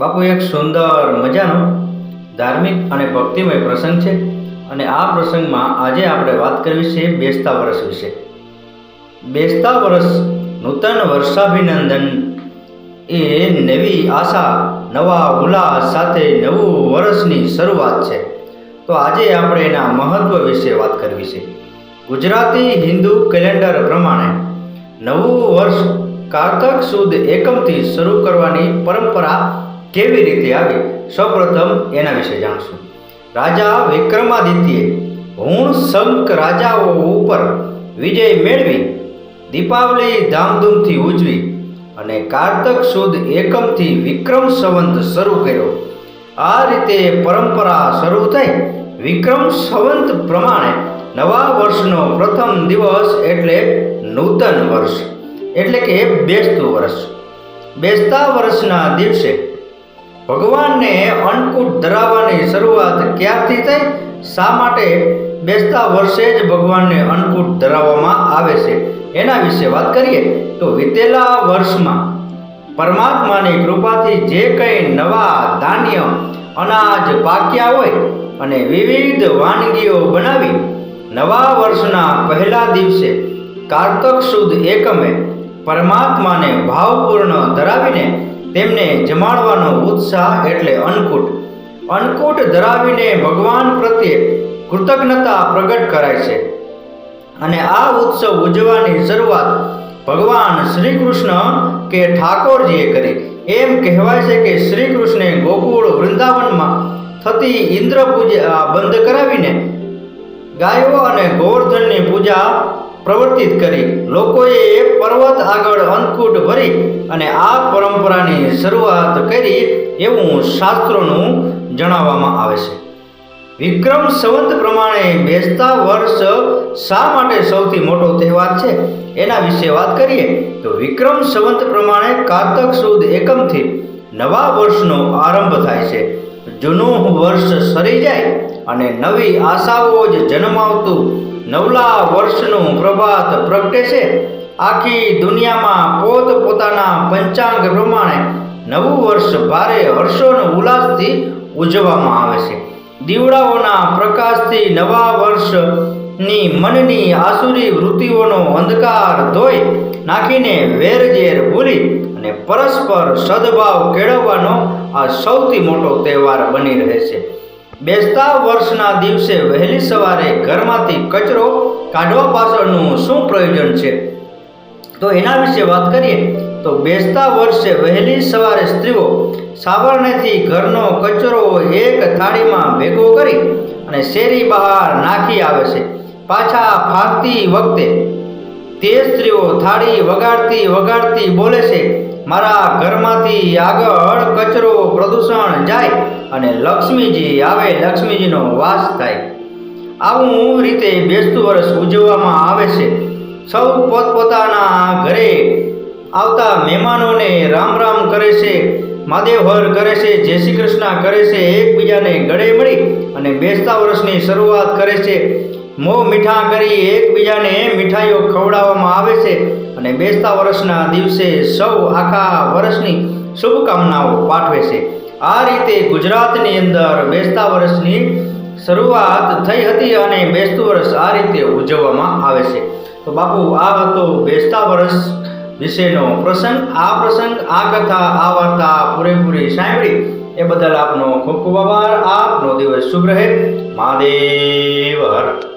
બાપુ, એક સુંદર મજાનો, ધાર્મિક અને ભક્તિમય પ્રસંગ છે અને આ પ્રસંગમાં આજે આપણે વાત કરવી છે બેસતા વર્ષ વિશે. બેસતા વર્ષ નૂતન વર્ષાભિનંદન. એ નવી આશા, નવા ઉલ્લાસ સાથે નવું વર્ષની શરૂઆત છે. તો આજે આપણે એના મહત્વ વિશે વાત કરવી છે. ગુજરાતી હિન્દુ કેલેન્ડર પ્રમાણે નવું વર્ષ કારતક સુદ એકમથી શરૂ કરવાની પરંપરા કેવી રીતે આવી? સૌપ્રથમ એના વિશે જાણશું. રાજા વિક્રમાદિત્યે હું શંક રાજાઓ ઉપર વિજય મેળવી દીપાવલી ધામધૂમથી ઉજવી અને કારતક સુદ એકમથી વિક્રમ સંવંત શરૂ કર્યો. આ રીતે પરંપરા શરૂ થઈ વિક્રમ સંવંત પ્રમાણે નવા વર્ષનો પ્રથમ દિવસ એટલે નૂતન વર્ષ, એટલે કે બેસતું વર્ષ. બેસતા વર્ષના દિવસે ભગવાનને અન્નકૂટ ધરાવવાની શરૂઆત ક્યારથી થઈ? શા માટે બેસતા વર્ષે જ ભગવાનને અન્નકૂટ ધરાવવામાં આવે છે? એના વિશે વાત કરીએ તો વિતેલા વર્ષમાં પરમાત્માની કૃપાથી જે કંઈ નવા ધાન્ય, અનાજ, પાક્યા હોય અને વિવિધ વાનગીઓ બનાવી, નવા વર્ષના પહેલા દિવસે કારતક સુદ એકમે પરમાત્માને ભાવપૂર્ણ ધરાવીને તેમને જમાડવાનો ઉત્સાહ એટલે અન્નકૂટ. અન્નકૂટ ધરાવીને ભગવાન પ્રત્યે કૃતજ્ઞતા પ્રગટ કરાય છે. અને આ ઉત્સવ ઉજવવાની શરૂઆત ભગવાન શ્રી કૃષ્ણ કે ઠાકોરજીએ કરી. એમ કહેવાય છે કે શ્રી કૃષ્ણે ગોકુળ વૃંદાવનમાં થતી ઇન્દ્ર પૂજા બંધ કરાવીને ગાયો અને ગોવર્ધનની પૂજા પ્રવર્તિત કરી. લોકોએ પર્વત આગળ અંકુટ ભરી અને આ પરંપરાની શરૂઆત કરી એવું શાસ્ત્રોનું જણાવવામાં આવે છે. વિક્રમ સંવંત પ્રમાણે બેસતા વર્ષ શા માટે સૌથી મોટો તહેવાર છે? એના વિશે વાત કરીએ તો વિક્રમ સંવંત પ્રમાણે કારતક સુદ એકમથી નવા વર્ષનો આરંભ થાય છે. જૂનું વર્ષ સરી જાય અને નવી આશાઓ જ જન્માવતું નવલા વર્ષનું પ્રભાત પ્રગટે છે. આખી દુનિયામાં પોત પોતાના પંચાંગ પ્રમાણે નવું વર્ષ ભારે હર્ષો અને ઉલ્લાસથી ઉજવવામાં આવે છે. દીવડાઓના પ્રકાશથી નવા વર્ષની મનની આસુરી વૃત્તિઓનો અંધકાર ધોઈ નાખીને વેરઝેર ભૂલી અને પરસ્પર સદભાવ કેળવવાનો આ સૌથી મોટો તહેવાર બની રહે છે. બેસતા વર્ષના દિવસે વહેલી સવારે ઘરમાંથી કચરો કાઢવા પાછળનું શું પ્રયોજન છે? તો એના વિશે વાત કરીએ તો બેસતા વર્ષે વહેલી સવારે સ્ત્રીઓ સાવરણેથી ઘરનો કચરો એક થાળીમાં ભેગો કરી અને શેરી બહાર નાખી આવે છે. પાછા ફાંકતી વખતે તે સ્ત્રીઓ થાળી વગાડતી વગાડતી બોલે છે, મારા ઘરમાંથી આગળ કચરો પ્રદૂષણ જાય અને લક્ષ્મીજી આવે લક્ષ્મીજીનો વાસ થાય. આવું રીતે બેસતું વર્ષ ઉજવવામાં આવે છે. સૌ પોતપોતાના ઘરે આવતા મહેમાનોને રામ રામ કરે છે, મહાદેવ હર કરે છે, જય શ્રી કૃષ્ણ કરે છે, એકબીજાને ગળે મળી અને બેસતા વર્ષની શરૂઆત કરે છે. મો મીઠા કરી એકબીજાને મીઠાઈઓ ખવડાવવામાં આવે છે અને બેસતા વર્ષના દિવસે સૌ આખા વર્ષની શુભકામનાઓ પાઠવે છે. આ રીતે ગુજરાતની અંદર બેસતા વર્ષની શરૂઆત થઈ હતી અને બેસતું વર્ષ આ રીતે ઉજવવામાં આવે છે. તો બાપુ, આ હતો બેસતા વર્ષ વિશેનો પ્રસંગ. આ પ્રસંગ, આ કથા, આ વાર્તા પૂરેપૂરી સાંભળી એ બદલ આપનો ખૂબ ખૂબ આભાર. આપનો દિવસ શુભ રહે. મહાદેવ હર